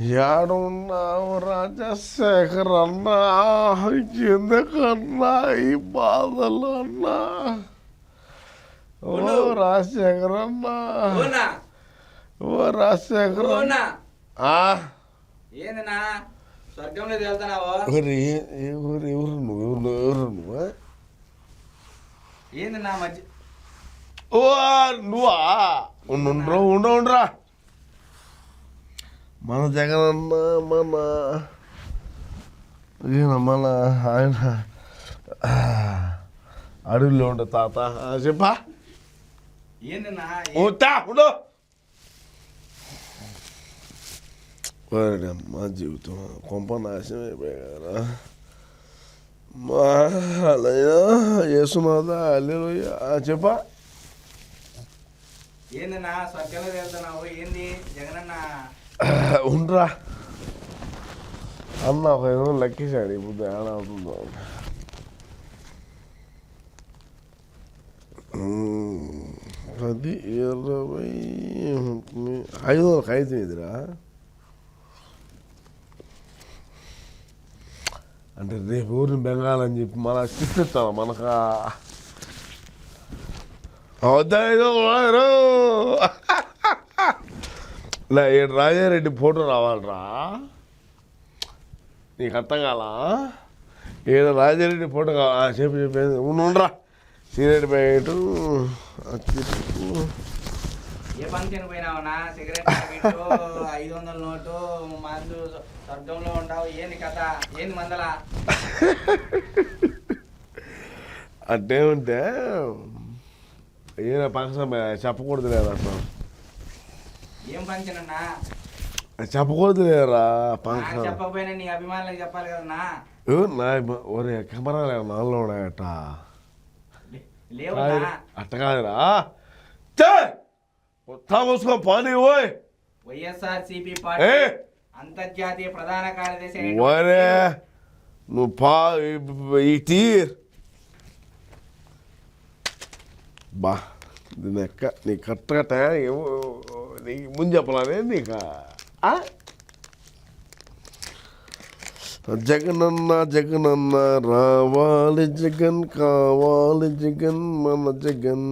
ఏడున్నావు రాజశేఖర్ అన్నా ఎందుకన్నా ఈ బాధలు అన్నా ఓ రాజశేఖర్ అన్నా ఓ రాజశేఖర్ ఏందన్నా స్వర్గంలో వెళ్తున్నావు? ఎవరు ఏ- ఎవరు ఎవరు నువ్వు? ఎవరు ఎవరు నువ్వు? ఏందన్నా మధ్య ఓ నువ్వా? ఉండు ఉండురా మన జగనన్న మన ఈయన మన ఆయన. అడవిలో ఉండే తాత. చెప్పా ఏందన్నా ఉంటా ఉండు. మా జీవితం కొంప నాశనం అయిపోయారా మా అలయ్య యేసునాథ అల్లెలుయ్య చెప్పా ఏందన్నా స్వర్గంలో వెళ్తున్నావు? ఏంది? జగనన్న ఉండరా. అన్న ఒక ఏదో లెక్కేశాడు ఇప్పుడు ఏడ అవుతుందో. పది ఇరవై ఐదు వందలకు ఐదు ఇదిరా. అంటే రేపు ఊరిని బెంగాల్ చెప్పి మన శిక్షిస్తాను మనక. వద్దా ఈడు రాజారెడ్డి ఫోటో రావాలరా. నీకు అర్థం కాలా? ఈడ రాజారెడ్డి ఫోటో కావాలా చెప్పి చెప్పేది ఉండరా. సిగరెట్ ప్యాకెట్ ఏ ఫంక్షన్ సిగరెట్ ఐదు వందల నోటు మందు స్వర్గంలో ఉంటావు. ఏంది కథ? ఏంది మందల? అంటే ఉంటే ఈయన పక్కన చెప్పకూడదు లేదా అసలు ఏం ఫంక్షన్ అన్నా? చెప్పకూడదు లేరా నాకు పంక్షన్ చెప్పకపోయినా నీ అభిమానులకు చెప్పాలి కదన్నా నా ఒరే ఏమన్నా నాలో ఉన్నాయట. అట్ట కాదురా. పానీ ఓయ్. వైఎస్ఆర్ సిపి ఏ! పార్టీ అంతర్జాతీయ ప్రధాన కార్యదర్శి అయినటువంటి ఒరే నువ్వు పా ఈ తీర్. బా దీని ఎక్క నీ కరెక్ట్గా టైం నీకు ముందు చెప్పలానే నీకు? ఆ? జగనన్న జగనన్న రావాలి జగన్ కావాలి జగన్ మన జగన్.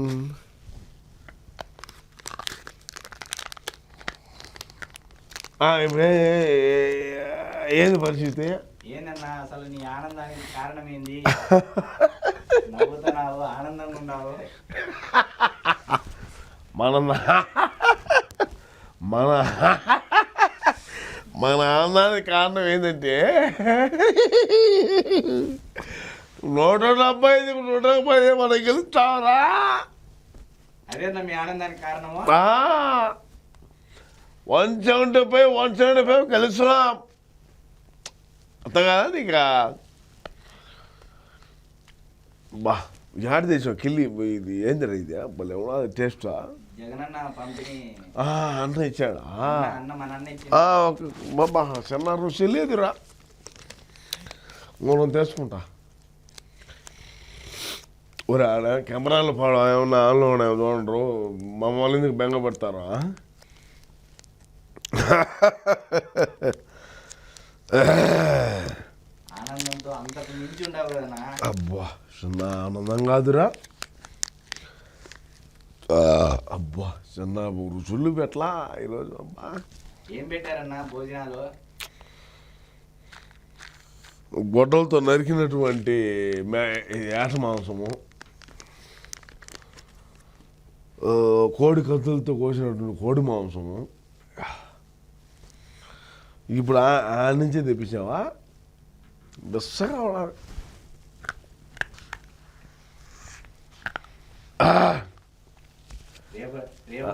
ఏంది పరిస్థితి? ఏందన్నా అసలు నీ ఆనందానికి కారణం ఏంది నవ్వుతున్నావు ఆనందంగా ఉన్నావు. మన మన మన ఆనందానికి కారణం ఏంటంటే నూట డెబ్బై ఐదు నూట డెబ్బై ఐదు మనకి గెలుస్తావరా అదేనా మీ ఆనందానికి కారణము? One seventy five one seventy five గెలుస్తున్నాం. అర్థం కదా నీకు? బా. యాడ్ తెచ్చావు కిల్లి ఇది ఏంది ఇది భలే ఉన్నది టేస్టా అన్న ఇచ్చాడా. బాబా చిన్న రుచి లేదురా మనం తెచ్చుకుంటా ఒరే ఆడ కెమెరాలు పాడు ఏమన్నా ఆన్లో ఉన్నాయో చూడండి మమ్మల్ని ఎందుకు బెంగ పెడతారా ఆనందంతో అబ్బా చిన్న ఆనందం కాదురా అబ్బా చిన్న రుచులు పెట్లా ఈరోజు అబ్బా. ఏం పెట్టారన్న భోజనాలు? గొడ్డలతో నరికినటువంటి ఏట మాంసము కోడి కత్తులతో కోసినటువంటి కోడి మాంసము. ఇప్పుడు ఆ ఆ నుంచే తెప్పించావా? బెస్సగా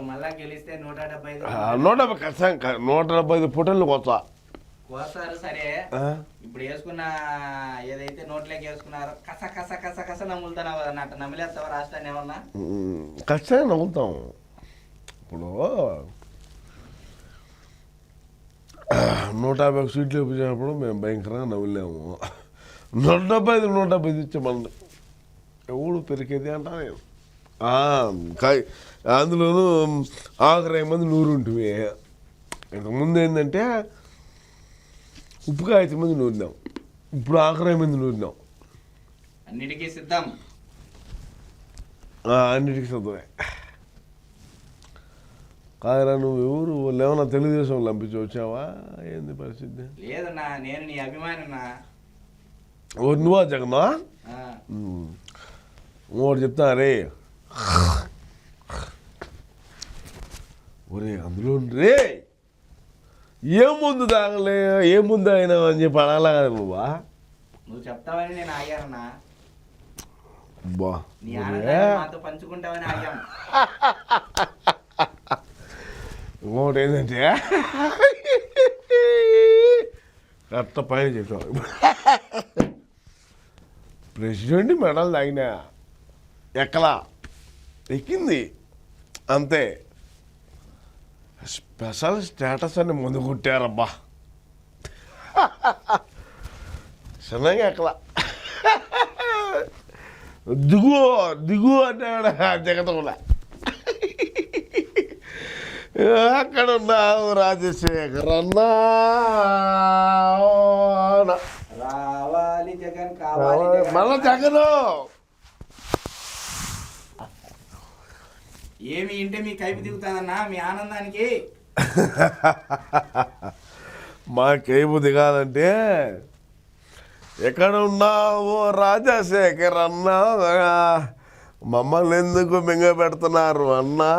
మళ్ళా గెలిస్తే నూట డెబ్బై ఆ, నూట డెబ్బై ఖచ్చితంగా నూట డెబ్బై ఐదు పుటన్లు కొత్త కోస్తారు సరే. ఇప్పుడు వేసుకున్న ఏదైతే నోట్లోకి వేసుకున్నారో కస కస కస కస నమ్ములుతున్నావు కదా అట్ట రాష్ట్రాన్ని ఏమన్నా? ఖచ్చితంగా నవ్వుతాం ఇప్పుడు నూట యాభై సీట్లు ఇప్పించినప్పుడు మేము భయంకరంగా నవ్వులేము. నూట డెబ్బై ఐదు నూట డెబ్బై ఐదు ఇచ్చే మన ఎవడు పెరిగేది అంటా నేను. అందులోనూ ఆఖరి మంది నూరు ఉంటుంది ఇంతకుముందు ఏంటంటే ఉప్పుకాయ ఐదు మంది నూరినాం. ఇప్పుడు ఆఖరి మంది నూరినాం. అన్నిటికీ సిద్ధం. అన్నిటికీ సిద్ధమే. కాదురా నువ్వు ఎవరు? ఏమన్నా తెలుగుదేశం పంపించి వచ్చావా? ఏంది పరిస్థితి? లేదన్నా నేను నీ అభిమానినా? ఓ నువ్వా జగన్నా? ఆ, ఇంకోటి చెప్తా రే. ఒరే అందులో రే. ఏ ముందు తాగలే ఏ ముందు అయినా అని చెప్పి అడగలా కదా నువ్వా? నువ్వు చెప్తావని నేను ఆగానన్నా. బా. నీ. ఆనందాన్ని మాతో పంచుకుంటావని ఆగాం. ఇంకోటి ఏంటంటే కరెక్ట్ పైన చేసాం ప్రెసిడెంట్ మెడల్ తాగిన ఎక్కలా? ఎక్కింది. అంతే. స్పెషల్ స్టేటస్ అని ముందు కొట్టారబ్బా. చిన్నగా ఎక్కలా? దిగు దిగు అంటే కూడా. అక్కడ ఉన్నావు రాజశేఖర్ అన్నా రావాలి జగన్ కావాలి జగన్. మళ్ళా జగను. ఏమి ఇంటే మీ కైపు దిగుతాదన్నా మీ ఆనందానికి? మా కేపు దిగాలంటే ఎక్కడ ఉన్నావు రాజశేఖర్ అన్నా మమ్మల్ని ఎందుకు మింగ పెడుతున్నారు అన్నా?